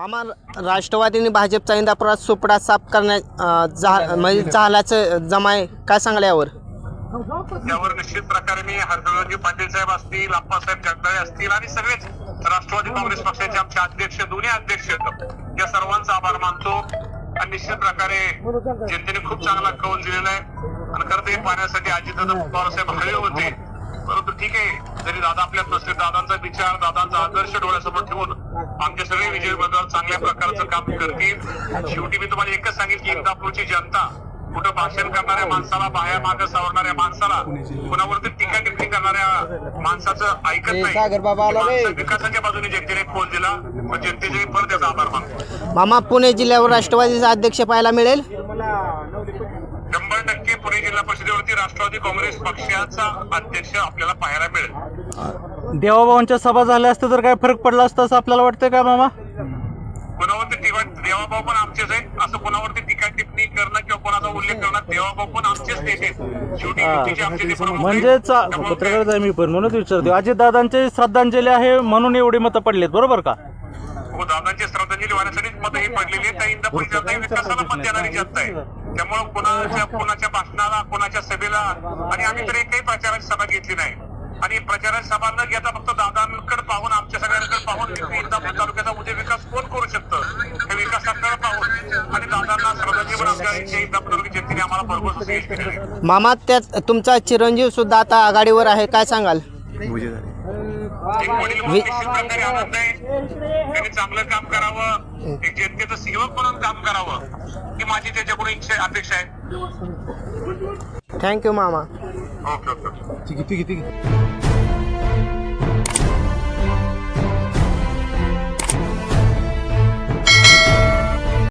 मामा राष्ट्रवादीने भाजपचा इंदापुरात सुपडा साफ करण्या जा म्हणजे झाल्याचं जमाय काय सांगाल यावर? त्यावर निश्चित प्रकारे मी हर्षवर्धनजी पाटील साहेब असतील अप्पासाहेब जगदाळे असतील आणि सगळेच राष्ट्रवादी काँग्रेस पक्षाचे आमचे अध्यक्ष दोन्ही अध्यक्ष या सर्वांचा आभार मानतो. आणि निश्चित प्रकारे जनतेने खूप चांगला कौल दिलेला आहे. आणि खरं तर हे पाहण्यासाठी अजितदादा पवारसाहेब हवे होते. परंतु ठीक आहे जरी दादा आपल्यात नसले दादांचा विचार दादांचा आदर्श डोळ्यासमोर ठेवून आमचे सगळे विजयबद्दल चांगल्या प्रकारचं काम करतील. शेवटी मी तुम्हाला एकच सांगेन की इंदापूरची जनता कुठं भाषण करणाऱ्या माणसाला बाया मागे सावरणाऱ्या माणसाला कुणावरती टीका टिप्पणी करणाऱ्या माणसाचं ऐकत नाही. विकासाच्या बाजूने जनतेने खोल दिला. जनतेचे परत त्याचा आभार मानतो. मामा पुणे जिल्ह्यावर राष्ट्रवादीचा अध्यक्ष पाहायला मिळेल? शंभर टक्के पुणे जिल्हा परिषदेवरती राष्ट्रवादी काँग्रेस पक्षाचा अध्यक्ष आपल्याला पाहायला मिळेल. देवाभावांच्या सभा झाल्या असत्या तर काय फरक पडला असता असं आपल्याला वाटतंय का मामा? कुणावरती देवाभाऊ पण आमचेच आहेत असं कुणावरती टीका टिप्पणी करणं किंवा कोणाचा उल्लेख करणं देवाभाऊ पण आमचेच नेते आहेत. शेवटी युतीचे आमचे ते प्रमुख आहेत. म्हणजे चा- त्यामुळे पत्रकारच आहे मी पण म्हणून विचारतो अजितदादांची श्रद्धांजली आहे म्हणून एवढी मतं पडलीत बरोबर का? हो दादांची श्रद्धांजली वाहण्यासाठीच मत ही पडलेली आहे त्या इंदापूर जनता ही विकासाला मत देणारी जनता आहे. त्यामुळे कोणाच्या कोणाच्या भाषणाला कोणाच्या सभेला आणि आम्ही तर एकही प्रचाराची सभा घेतली नाही. आणि प्रचाराची सभा न घेता फक्त दादांकडे पाहून आमच्या सगळ्यांकडे पाहून इंदापूर तालुक्याचा उद्या विकास कोण करू शकतं? त्या विकासाकडे पाहून आणि दादांना श्रद्धांजली पण आमच्या इंदापूर तालुक्यात जनतेने आम्हाला आहे. मामा त्यात तुमचा चिरंजीव सुद्धा आता आघाडीवर आहे. काय सांगाल? एक वडील म्हणून निश्चित प्रकारे आनंद आहे. त्यांनी चांगलं काम करावं. एक जनतेचं सेवक म्हणून काम करावं. ही माझी त्याच्याकडून इच्छा अपेक्षा आहे. थँक्यू मामा. 哦，对，对，对，对，对，对。